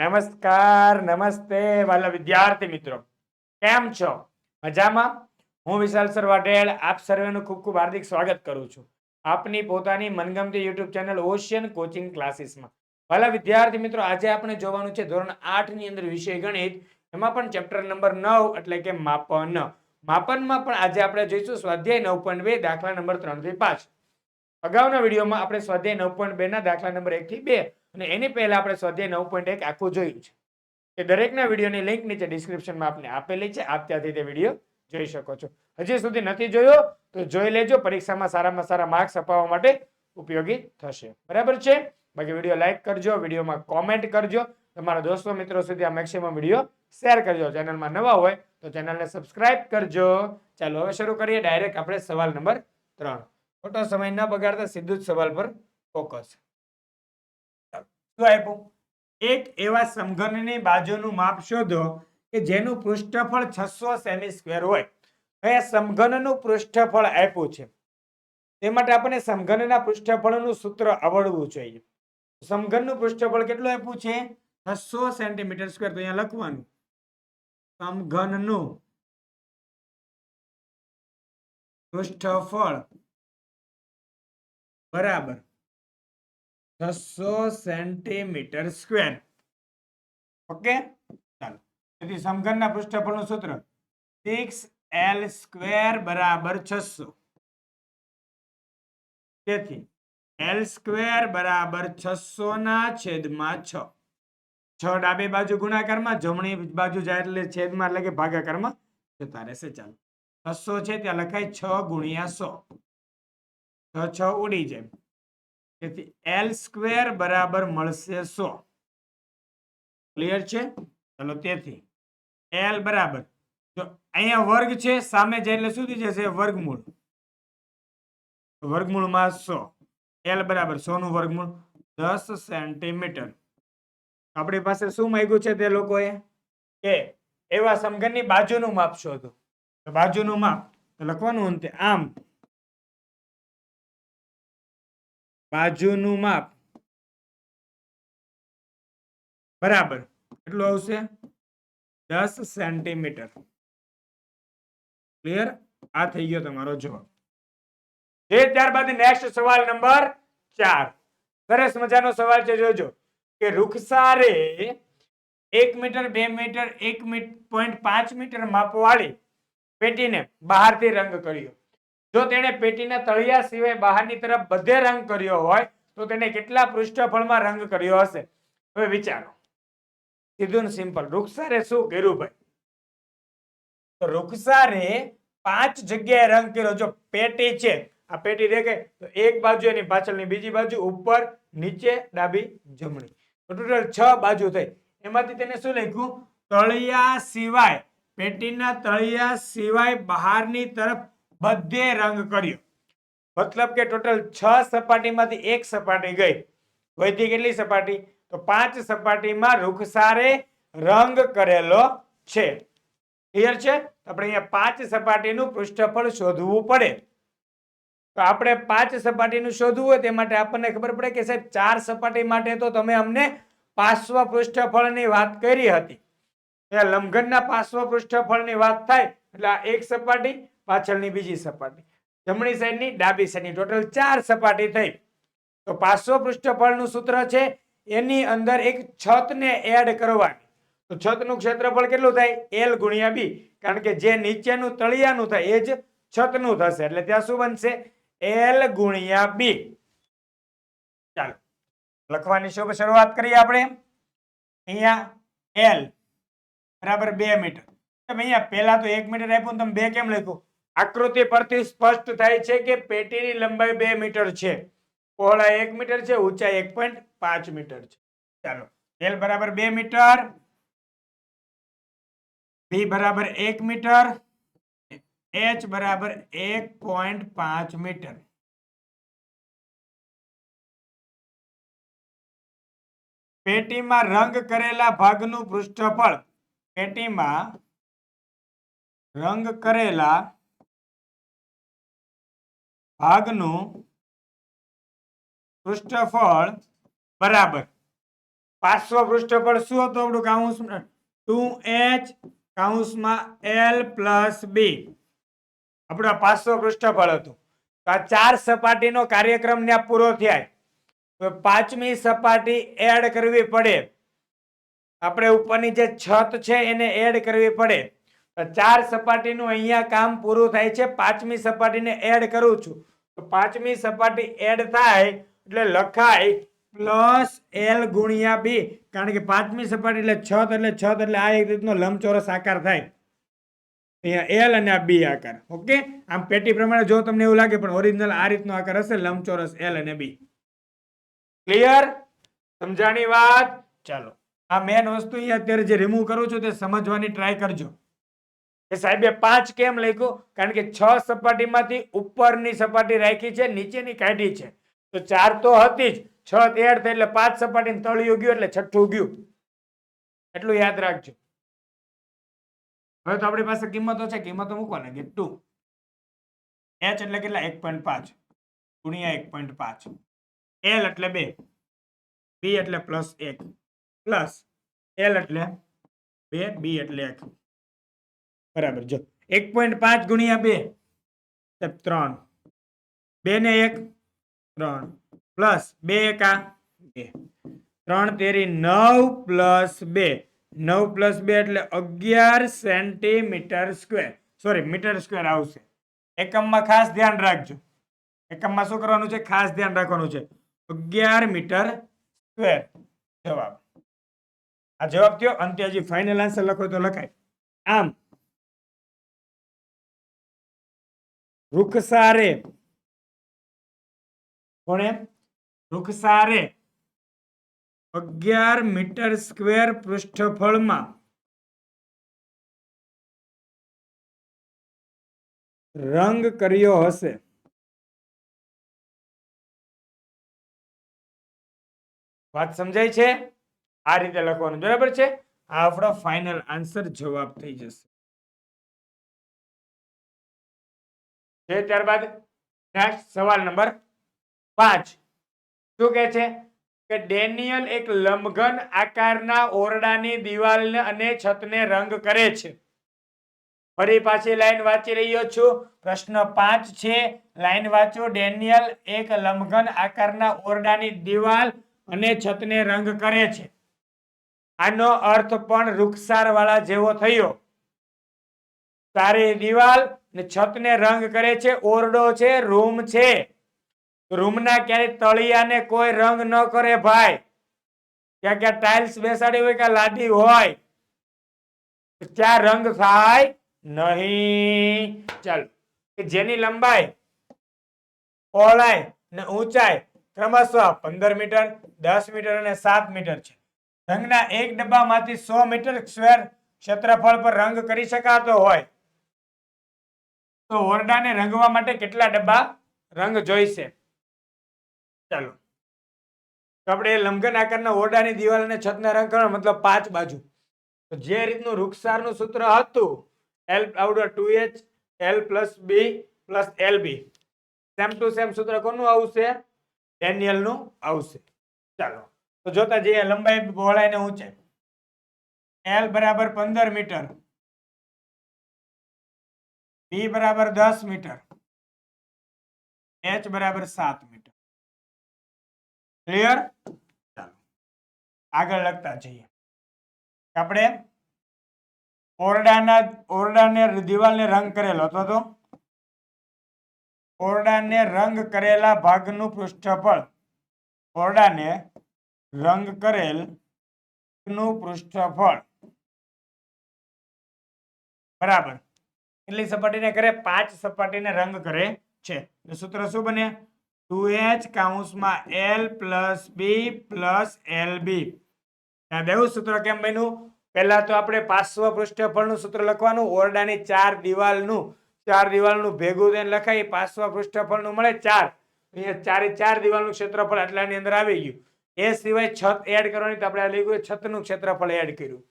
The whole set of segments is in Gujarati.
નમસ્કાર, નમસ્તે વાલા વિદ્યાર્થી મિત્રો. કેમ છો? મજામાં? હું વિશાલ સર વાટેલ આપ સર્વેનું ખૂબ ખૂબ હાર્દિક સ્વાગત કરું છું. આપની પોતાની મનગમતી યુટ્યુબ ચેનલ ઓશિયન કોચિંગ ક્લાસીસમાં. વાલા વિદ્યાર્થી મિત્રો, આજે આપણે જોવાનું છે ધોરણ આઠની અંદર વિષય ગણિત. એમાં પણ ચેપ્ટર નંબર નવ, એટલે કે માપન. માપનમાં પણ આજે આપણે જોઈશું સ્વાધ્યાય નવ પોઈન્ટ બે, દાખલા નંબર ત્રણથી પાંચ. અગાઉના વિડીયોમાં આપણે સ્વાધ્યાય નવ પોઈન્ટ બે ના દાખલા નંબર એક થી બે અને એની પહેલા આપણે સ્વાધ્યાય નવ પોઈન્ટ એક આખું જોયું છે. એ દરેકના વિડીયોની લિંક નીચે ડિસ્ક્રિપ્શનમાં આપને આપેલી છે. આપ ત્યાંથી તે વીડિયો જોઈ શકો છો. હજી સુધી નથી જોયો તો જોઈ લેજો. પરીક્ષામાં સારામાં સારા માર્ક્સ અપાવવા માટે ઉપયોગી થશે. બરાબર છે? બાકી વીડિયો લાઇક કરજો, વિડીયોમાં કોમેન્ટ કરજો. તમારા દોસ્તો મિત્રો સુધી આ મેક્સિમમ વીડિયો શેર કરજો. ચેનલમાં નવા હોય તો ચેનલને સબસ્ક્રાઇબ કરજો. ચાલો, હવે શરૂ કરીએ. ડાયરેક્ટ આપણે સવાલ નંબર ત્રણ. ખોટો સમય ન બગાડતા સીધું જ સવાલ પર ફોકસ શું આપ્યું? એક એવા સમઘનની બાજુનું માપ શોધો કે જેનું પૃષ્ઠફળ છસો સેમી સ્ક્વેર હોય સમઘનનું પૃષ્ઠફળ આપ્યું છે. તે માટે આપણે સમઘનના પૃષ્ઠફળનું સૂત્ર આવડવું જોઈએ. સમઘનનું પૃષ્ઠફળ કેટલું આપ્યું છે? છસો સેન્ટીમીટર સ્ક્વેર. તો અહીંયા લખવાનું. સમઘનનું પૃષ્ઠફળ બરાબર છસો સેન્ટીમીટર સ્ક્વેર. ઓકે? ચાલો. તેથી સમઘનના પૃષ્ઠફળનું સૂત્ર સિક્સ એલ સ્ક્વેર બરાબર છસો. તેથી એલ સ્ક્વેર બરાબર છસો ના છેદમાં છ. છ ડાબી બાજુ ગુણાકારમાં, જમણી બાજુ જાય એટલે છેદમાં, એટલે કે ભાગાકારમાં જતા રહેશે. ચાલો. છસો છે ત્યાં લખાય છ ગુણ્યા સો. છ છ ઉડી જાય. તેથી એલ સ્ક્વેર બરાબર મળશે સો. ક્લિયર છે? ચલો તેથી. એલ બરાબર. જો અહીંયા વર્ગ છે, સામે જાય એટલે શું થઈ જશે? વર્ગમૂળ. વર્ગમૂળમાં સો. એલ બરાબર સો નું વર્ગમૂળ દસ સેન્ટીમીટર આપણી પાસે શું માંગ્યું છે તે લોકોએ? કે એવા સમઘનની બાજુનું માપ શોધો. બાજુનું માપ. લખવાનું અંતે આમ. બાજુનું માપ. બરાબર. કેટલું આવશે? દસ સેન્ટીમીટર. ક્લિયર? આ થઈ ગયો તમારો જવાબ. એ ત્યારબાદ નેક્સ્ટ સવાલ નંબર ચાર. સરસ મજાનો સવાલ છે, જોજો. કે રૂખસારે એક મીટર, બે મીટર, એક પોઈન્ટ પાંચ મીટર માપવાળી પેટીને બહારથી રંગ કર્યો. જો તેણે પેટીના તળિયા સિવાય બહારની તરફ બધે રંગ કર્યો હોય, તો તેને કેટલા પૃષ્ઠફળમાં રંગ કર્યો હશે? હવે વિચારો. સીધું સિમ્પલ. રૂખસારે શું કર્યું ભાઈ? તો પાંચ જગ્યાએ રંગ કર્યો. જો પેટી છે, આ પેટી દેખાય, તો એક બાજુ એની પાછળની બીજી બાજુ, ઉપર, નીચે, ડાબી, જમણી. ટોટલ છ બાજુ થઈ. એમાંથી તેને શું લખ્યું? તળિયા સિવાય, પેટીના તળિયા સિવાય બહારની તરફ બધે રંગ કર્યો. મતલબ કે ટોટલ છ સપાટીમાંથી એક સપાટી ગઈ. વધી કેટલી સપાટી? તો પાંચ સપાટીમાં રૂખસારે રંગ કરેલો છે. ક્લિયર છે? આપણે અહીંયા પાંચ સપાટીનું પૃષ્ઠફળ શોધવું પડે. તો આપણે પાંચ સપાટીનું શોધવું હોય તે માટે આપણને ખબર પડે કે સાહેબ, ચાર સપાટી માટે તો તમે અમને પાર્શ્વ પૃષ્ઠફળની વાત કરી હતી. એ લંબઘનના પાર્શ્વ પૃષ્ઠફળની વાત થાય એટલે આ એક સપાટી પાછળની બીજી સપાટી. જમણી સાઈડની, ડાબી સાઈડની. ટોટલ ચાર સપાટી થઈ. તો પાર્શ્વ પૃષ્ઠફળનું સૂત્ર છે, એની અંદર એક છતને એડ કરવાની. તો છતનું ક્ષેત્રફળ કેટલું થાય? એલ ગુણ્યા બી કારણ કે જે નીચેનું, તળિયાનું થાય, એ જ છતનું થશે. એટલે ત્યાં શું બનશે? એલ ગુણ્યા બી ચાલો. લખવાની શુભ શરૂઆત કરીએ આપણે. અહીંયા એલ બરાબર બે મીટર. તમે અહીંયા પહેલા તો એક મીટર આપ્યું તમે બે કેમ લખ્યું? આકૃતિ પરથી સ્પષ્ટ થાય છે કે પેટીની લંબાઈ બે મીટર છે. પહોળાઈ એક મીટર છે, ઊંચાઈ એક પોઈન્ટ પાંચ મીટર છે. ચાલો એલ બરાબર બે મીટર બી બરાબર એક મીટર એચ બરાબર એક પોઈન્ટ પાંચ મીટર. પેટીમાં રંગ કરેલા ભાગનું પૃષ્ઠફળ, પેટીમાં રંગ કરેલા ભાગનું પૃષ્ઠફળ બરાબર. પાર્શ્વ પૃષ્ઠફળ શું હતું આપણું કાઉન્સ ટુ એચ કાઉન્સમાં એલ પ્લસ બી. આપણું પાર્શ્વ પૃષ્ઠફળ હતું. તો આ ચાર સપાટીનો કાર્યક્રમ ત્યાં પૂરો થાય તો પાંચમી સપાટી એડ કરવી પડે. આપણે ઉપરની જે છત છે એને એડ કરવી પડે. ચાર સપાટીનું અહીંયા કામ પૂરું થાય છે. પાંચમી સપાટીને એડ કરું છું. તો પાંચમી સપાટી એડ થાય એટલે લખાય પ્લસ એલ ગુણ્યા બી કારણ કે પાંચમી સપાટી એટલે છત એટલે છત એટલે આ એક રીતનો લંબચોરસ આકાર થાય. અહીંયા એલ અને આ બી આકાર. ઓકે આમ પેટી પ્રમાણે જો તમને એવું લાગે પણ ઓરિજિનલ આ રીતનો આકાર હશે, લંબચોરસ એલ અને બી ક્લિયર સમજાણી વાત? ચાલો. આ મેન વસ્તુ અહીંયા અત્યારે જે રિમૂવ કરું છું તે સમજવાની ટ્રાય કરજો. કે સાહેબે પાંચ કેમ લખ્યું? કારણ કે છ સપાટીમાંથી ઉપરની સપાટી રાખી છે, નીચેની કાઢી છે. તો ચાર તો હતી જ. છ તેર થઈ એટલે પાંચ સપાટી તળી ગયું એટલે છઠ્ઠું ગયું એટલું યાદ રાખજો. હવે તો આપણી પાસે કિંમતો છે. કિંમતો મૂકવાના કે ટુ એચ એટલે કેટલા? એક પોઈન્ટ પાંચ. ગુણ્યા એક પોઈન્ટ પાંચ. એલ એટલે બે. બી એટલે પ્લસ એક. પ્લસ એલ એટલે બે બી એટલે એક. બરાબર, જો. એક પોઈન્ટ પાંચ ગુણ્યા બે ત્રણ. બે ને એક, ત્રણ. પ્લસ બે એકા બે. ત્રણ તેરી નવ પ્લસ બે. નવ પ્લસ બે એટલે અગિયાર centimetre square. Sorry, metre square આવશે. એકમમાં ખાસ ધ્યાન રાખજો. એકમમાં શું કરવાનું છે? ખાસ ધ્યાન રાખવાનું છે. અગિયાર મીટર સ્ક્વેર. જવાબ. આ જવાબ થયો? અંતે હજી ફાઇનલ આન્સર લખો તો લખાય. આમ વૃક્ષસારે કોણે? રૂખસારે અગિયાર મીટર સ્ક્વેર પૃષ્ઠફળમાં. રંગ કર્યો હશે. વાત સમજાય છે? આ રીતે લખવાનું. બરાબર છે? આ આપણો ફાઇનલ આન્સર જવાબ થઈ જશે. છે ત્યારબાદ નેક્સ્ટ સવાલ નંબર પાંચ. શું કહે છે? કે ડેનિયલ એક લંબઘન આકારના ઓરડાની દિવાલને અને છતને રંગ કરે છે. ફરી પાછી લાઈન વાંચી રહ્યો છું. પ્રશ્ન પાંચ છે. લાઈન વાંચો. ડેનિયલ એક લંબઘન આકારના ઓરડાની દિવાલ અને છતને રંગ કરે છે. આનો અર્થ પણ રૂખસાર વાળા જેવો થયો. સારી દિવાલ ને છતને રંગ કરે છે, ઓરડો છે, રૂમ છે. રૂમના ક્યારેય તળિયાને કોઈ રંગ ન કરે ભાઈ. ક્યાં ક્યાં ટાઇલ્સ બેસાડી હોય કે લાદી હોય. ત્યાં રંગ થાય નહીં. ચાલો. કે જેની લંબાઈ પહોળાઈ ને ઊંચાઈ ક્રમશઃ પંદર મીટર, દસ મીટર અને સાત મીટર છે. રંગના એક ડબ્બામાંથી સો મીટર સ્ક્વેર ક્ષેત્રફળ પર રંગ કરી શકાતો હોય. તો ઓરડાને રંગવા માટે કેટલા ડબ્બા રંગ જોઈશે? ચાલો. તો આપણે લંબઘન આકારના ઓરડાની દિવાલ અને છતના રંગ કરવા, મતલબ પાંચ બાજુ. તો જે રીતનું વૃક્ષારનું સૂત્ર હતું એલ આવડો two H L plus B plus L B same to same સૂત્ર કોનું આવશે? ડેનિયલનું આવશે. ચાલો. તો જોતા જઈએ, લંબાઈ, પહોળાઈ ને ઊંચાઈ. એલ બરાબર પંદર મીટર. બી બરાબર દસ મીટર. એચ બરાબર સાત મીટર. ક્લિયર ચાલો. આગળ લખતા જઈએ. આપણે ઓરડાના, ઓરડાને દિવાલને રંગ કરેલો હતો તો? ઓરડાને રંગ કરેલા ભાગનું પૃષ્ઠફળ. ઓરડાને રંગ કરેલનું પૃષ્ઠફળ. બરાબર. કેટલી સપાટીને કરે, પાંચ સપાટીને રંગ કરે છે. સૂત્ર શું બને? Two H કાઉન્સમાં L plus B plus L B. દેવું સૂત્ર કેમ બન્યું? પહેલા તો આપણે પાર્શ્વ પૃષ્ઠફળનું સૂત્ર લખવાનું, ઓરડાની ચાર દિવાલનું ચાર દિવાલનું ભેગું થઈને લખાય પાર્શ્વ પૃષ્ઠફળનું મળે ચાર. અહીંયા ચારે ચાર દિવાલનું ક્ષેત્રફળ આટલાની અંદર આવી ગયું. એ સિવાય છત એડ કરવાની તો આપણે આ લીધું છતનું ક્ષેત્રફળ એડ કર્યું.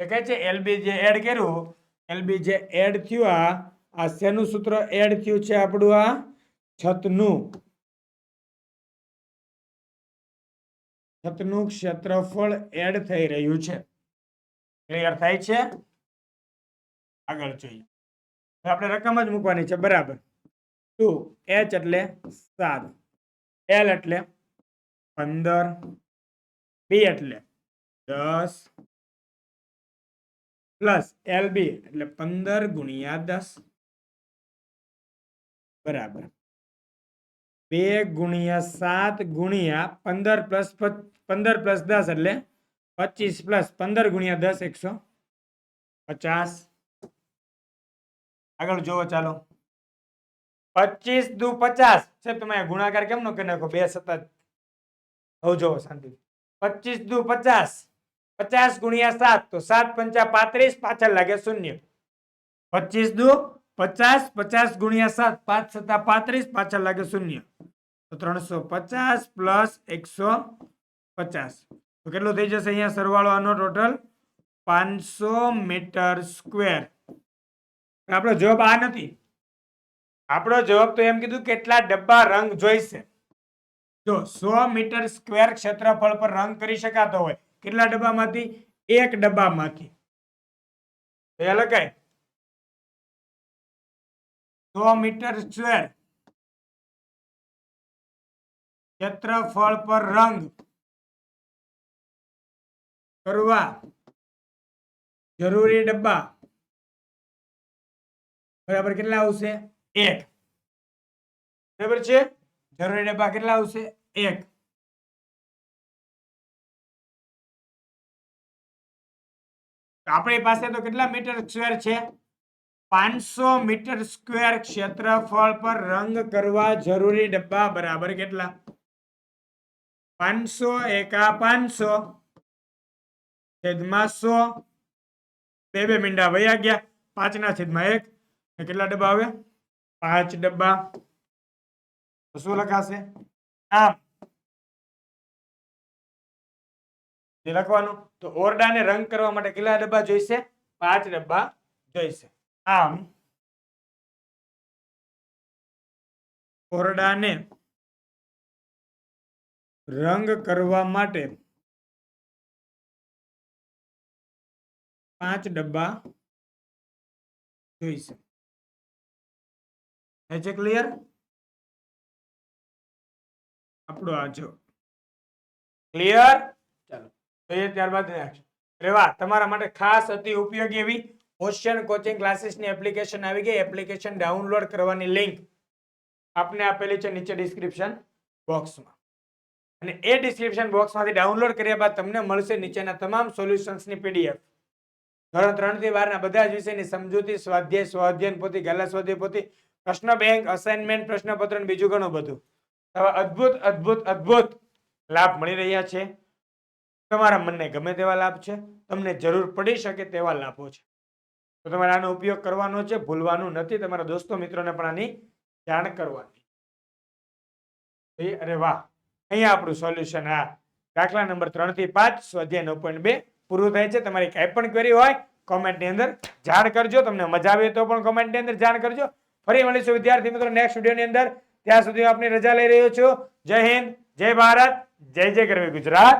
એ કહે છે એલબી જે એડ કર્યું એલબી જે એડ થયું આ આ શેનું સૂત્ર એડ થયું છે આપણું આ? છતનું. છતનું ક્ષેત્રફળ એડ થઈ રહ્યું છે. ક્લિયર થાય છે? આગળ જોઈએ. આપણે રકમ જ મૂકવાની છે, બરાબર. ટુ એચ એટલે સાત. એલ એટલે પંદર. બી એટલે દસ. પ્લસ એલ બી એટલે પંદર ગુણ્યા દસ. બરાબર. બે ગુણ્યા સાત ગુણ્યા પંદર પ્લસ પંદર પ્લસ દસ એટલે પચીસ પ્લસ પંદર ગુણ્યા દસ એકસો પચાસ. આગળ જોવો ચાલો. પચીસ દુ પચાસ. છે તમે અહીંયા ગુણાકાર કેમ નો કરી નાખો બે સતત. હવે જોવો શાંતિ પચીસ દુ પચાસ. પચાસ ગુણ્યા સાત, તો સાત પંચા પાંત્રીસ, પાછળ લાગે શૂન્ય. પચીસ દુ, પચાસ પચાસ ગુણ્યા સાત, પાંચ સત્તા પાંત્રીસ, પાછળ લાગે શૂન્ય. તો ત્રણસો પચાસ પ્લસ એકસો પચાસ. તો કેટલું થઈ જશે અહીંયા સરવાળો આનો ટોટલ? પાંચસો મીટર સ્ક્વેર. આપણો જવાબ આ નથી. આપણો જવાબ તો એમ કીધું કેટલા ડબ્બા રંગ જોઈશે. જો સો મીટર સ્ક્વેર ક્ષેત્રફળ પર રંગ કરી શકાતો હોય કેટલા ડબ્બામાંથી? એક ડબ્બામાંથી. તો એ લખાય. સો મીટર સ્ક્વેર ક્ષેત્રફળ પર રંગ. કરવા જરૂરી ડબ્બા. બરાબર કેટલા આવશે? એક. બરાબર છે? જરૂરી ડબ્બા કેટલા આવશે? એક. આપણી પાસે તો કેટલા મીટર સ્ક્વેર છે? પાંચસો મીટર સ્ક્વેર ક્ષેત્રફળ પર રંગ કરવા જરૂરી ડબ્બા બરાબર કેટલા? પાંચસો એકા પાંચસો છેદમાં સો. બે બે મીંડા વયા ગયા. પાંચના છેદમાં એક. કેટલા ડબ્બા આવે પાંચ ડબ્બા. શું લખાશે? આમ. જે લખવાનું? તો ઓરડાને રંગ કરવા માટે કેટલા ડબ્બા જોઈશે? પાંચ ડબ્બા જોઈશે. આમ, ઓરડાને રંગ કરવા માટે પાંચ ડબ્બા જોઈશે. થાય છે ક્લિયર આપણો આ જો. ક્લિયર જોઈએ ત્યારબાદ next. રેવા તમારા માટે ખાસ અતિ ઉપયોગી એવી ઓશિયન કોચિંગ ક્લાસીસની એપ્લિકેશન આવી ગઈ. એપ્લિકેશન ડાઉનલોડ કરવાની લિંક આપને આપેલી છે નીચે ડિસ્ક્રિપ્શન બોક્સમાં અને એ ડિસ્ક્રિપ્શન બોક્સમાંથી ડાઉનલોડ કર્યા બાદ તમને મળશે નીચેના તમામ સોલ્યુશન્સની પીડીએફ ધોરણ ત્રણથી બારના બધા જ વિષયની સમજૂતી, સ્વાધ્યાય, સ્વાધ્યાયન પોતી ગાલા સ્વાધ્યાય પોતી પ્રશ્ન બેંક અસાઇનમેન્ટ પ્રશ્નપત્ર બીજું ઘણું બધું. આવા અદ્ભુત અદ્ભુત અદ્ભુત લાભ મળી રહ્યા છે. તમારા મનને ગમે તેવા લાભ છે, તમને જરૂર પડી શકે તેવા લાભો છે. તો તમારે આનો ઉપયોગ કરવાનો છે, ભૂલવાનું નથી, તમારા દોસ્તો મિત્રોને પણ આની જાણ કરવાની. અરે વાહ! અહીંયા આપણું સોલ્યુશન આ. દાખલા નંબર ત્રણથી પાંચ, સ્વાધ્યાય નવ પોઈન્ટ બે પૂરું થાય છે. તમારી કાંઈ પણ ક્વેરી હોય કોમેન્ટની અંદર જાણ કરજો. તમને મજા આવે તો પણ કોમેન્ટની અંદર જાણ કરજો. ફરી મળીશું, વિદ્યાર્થી મિત્રો નેક્સ્ટ વિડીયોની અંદર. ત્યાં સુધી હું આપની રજા લઈ રહ્યો છું. જય હિન્દ, જય ભારત, જય જય ગરવી ગુજરાત.